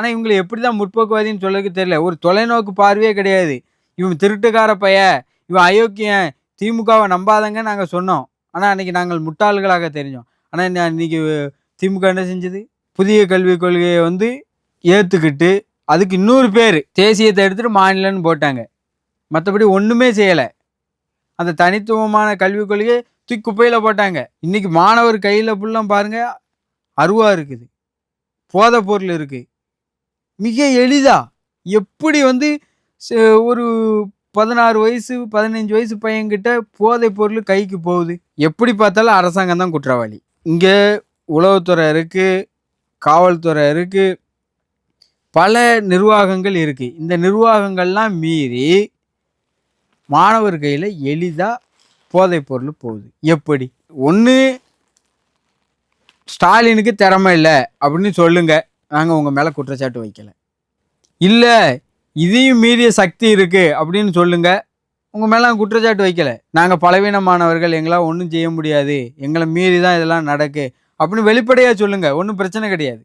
ஆனால் இவங்களை எப்படி தான் முற்போக்குவாதின்னு சொல்லக்கு தெரியல. ஒரு தொலைநோக்கு பார்வையே கிடையாது. இவன் திருட்டுக்கார பைய. இவன் அயோக்கியன். திமுகவை நம்பாதங்க நாங்கள் சொன்னோம். ஆனால் அன்னைக்கு நாங்கள் முட்டாள்களாக தெரிஞ்சோம். ஆனால் இன்னைக்கு திமுக என்ன செஞ்சது? புதிய கல்விக் கொள்கையை வந்து ஏற்றுக்கிட்டு அதுக்கு இன்னொரு பேர் தேசியத்தை எடுத்துகிட்டு மாநிலம்னு போட்டாங்க. மற்றபடி ஒன்றுமே செய்யலை. அந்த தனித்துவமான கல்விக் கொள்கையை தூக்கி குப்பையில் போட்டாங்க. இன்றைக்கி மாணவர் கையில் ஃபுல்லாக பாருங்கள் அருவா இருக்குது. போதைப் பொருள் இருக்குது மிக எளிதா. எப்படி வந்து ச- ஒரு பதினாறு வயசு பதினஞ்சு வயசு பையன்கிட்ட போதைப் பொருள் கைக்கு போகுது? எப்படி பார்த்தாலும் அரசாங்கம் தான் குற்றவாளி. இங்கே உளவுத்துறை இருக்குது காவல்துறை இருக்குது பல நிர்வாகங்கள் இருக்குது இந்த நிர்வாகங்கள்லாம் மீறி மாணவர் கையில் எளிதாக போதைப் பொருள் போகுது. எப்படி? ஒன்று ஸ்டாலினுக்கு திறமை இல்லை அப்படின்னு சொல்லுங்கள் நாங்கள் உங்கள் மேலே குற்றச்சாட்டு வைக்கலை. இல்லை இதையும் மீறிய சக்தி இருக்கு அப்படின்னு சொல்லுங்கள் உங்கள் மேலே குற்றச்சாட்டு வைக்கலை. நாங்கள் பலவீனமானவர்கள் எங்களால் ஒன்றும் செய்ய முடியாது. எங்களை மீறி தான் இதெல்லாம் நடக்கு. அப்படின்னு வெளிப்படையாக சொல்லுங்கள் ஒன்றும் பிரச்சனை கிடையாது.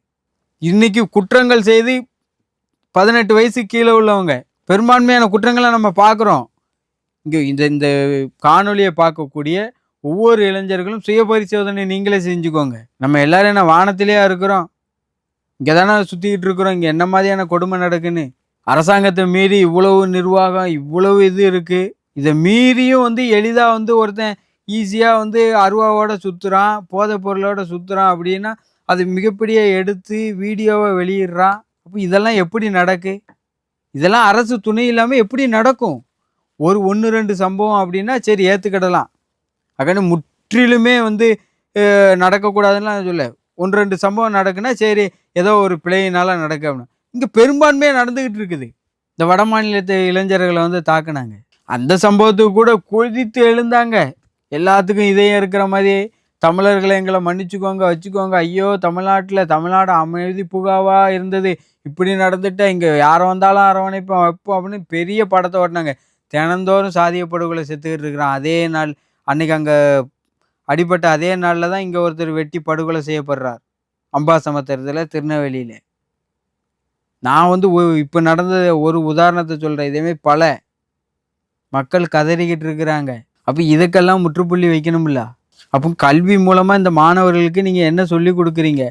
இன்றைக்கி குற்றங்கள் செய்து பதினெட்டு வயசு கீழே உள்ளவங்க பெரும்பான்மையான குற்றங்களை நம்ம பார்க்குறோம். இங்கே இந்த இந்த காணொலியை பார்க்கக்கூடிய ஒவ்வொரு இளைஞர்களும் சுய பரிசோதனை நீங்களே செஞ்சுக்கோங்க. நம்ம எல்லாரும் என்ன வானத்திலேயா இருக்கிறோம்? இங்கே தானே சுற்றிக்கிட்டு இருக்கிறோம் இங்கே என்ன மாதிரியான கொடுமை நடக்குன்னு? அரசாங்கத்தை மீறி இவ்வளவு நிர்வாகம் இவ்வளவு இது இருக்குது இதை மீறியும் வந்து எளிதாக வந்து ஒருத்தன் ஈஸியாக வந்து அருவாவோட சுற்றுறான் போதை பொருளோட சுற்றுறான் அப்படின்னா அது மிகப்பெரிய எடுத்து வீடியோவை வெளியிடுறான். அப்போ இதெல்லாம் எப்படி நடக்கு? இதெல்லாம் அரசு துணை இல்லாமல் எப்படி நடக்கும்? ஒரு ஒன்று ரெண்டு சம்பவம் அப்படின்னா சரி ஏற்றுக்கிடலாம் அக்கன்னு முற்றிலுமே வந்து நடக்கக்கூடாதுன்னு நடக்கக்கூடாதுன்னு சொல்ல ஒன்று ரெண்டு சம்பவம் நடக்குன்னா சரி ஏதோ ஒரு பிழையினால நடக்க அப்படின்னா. இங்கே பெரும்பான்மையாக நடந்துக்கிட்டு இருக்குது. இந்த வட மாநிலத்தை இளைஞர்களை வந்து தாக்குனாங்க. அந்த சம்பவத்துக்கு கூட கொதித்து எழுந்தாங்க. எல்லாத்துக்கும் இதயம் இருக்கிற மாதிரி. தமிழர்களை எங்களை மன்னிச்சுக்கோங்க வச்சுக்கோங்க. ஐயோ தமிழ்நாட்டில் தமிழ்நாடு அமைதி புகாவா இருந்தது. இப்படி நடந்துட்டா இங்கே யாரை வந்தாலும் அரவணைப்போம் வைப்போம் அப்படின்னு பெரிய படத்தை ஓட்டினாங்க. தினந்தோறும் சாதிய படுகொலை செத்துக்கிட்டு இருக்கிறான். அதே நாள் அன்னைக்கு அங்கே அடிபட்ட அதே நாளில் தான் இங்கே ஒருத்தர் வெட்டி படுகொலை செய்யப்படுறார். அம்பாசமுத்திரத்தில் திருநெல்வேலியில். நான் வந்து இப்போ நடந்த ஒரு உதாரணத்தை சொல்கிறேன் இதேமாரி பல மக்கள் கதறிக்கிட்டு இருக்கிறாங்க. அப்போ இதுக்கெல்லாம் முற்றுப்புள்ளி வைக்கணும்ல? அப்போ கல்வி மூலமாக இந்த மாணவர்களுக்கு நீங்கள் என்ன சொல்லி கொடுக்குறீங்க?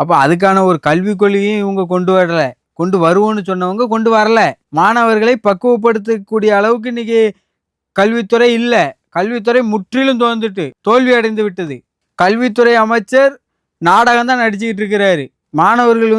அப்போ அதுக்கான ஒரு கல்விக் கொள்கையும் இவங்க கொண்டு வரலை. கொண்டு வருவோன்னு சொன்னவங்க கொண்டு வரல. மாணவர்களை பக்குவப்படுத்தக்கூடிய அளவுக்கு இன்னைக்கு கல்வித்துறை இல்லை. கல்வித்துறை முற்றிலும் தோந்துட்டு தோல்வி அடைந்து விட்டது. கல்வித்துறை அமைச்சர் நாடகம் தான் நடிச்சுக்கிட்டு இருக்கிறாரு. மாணவர்கள்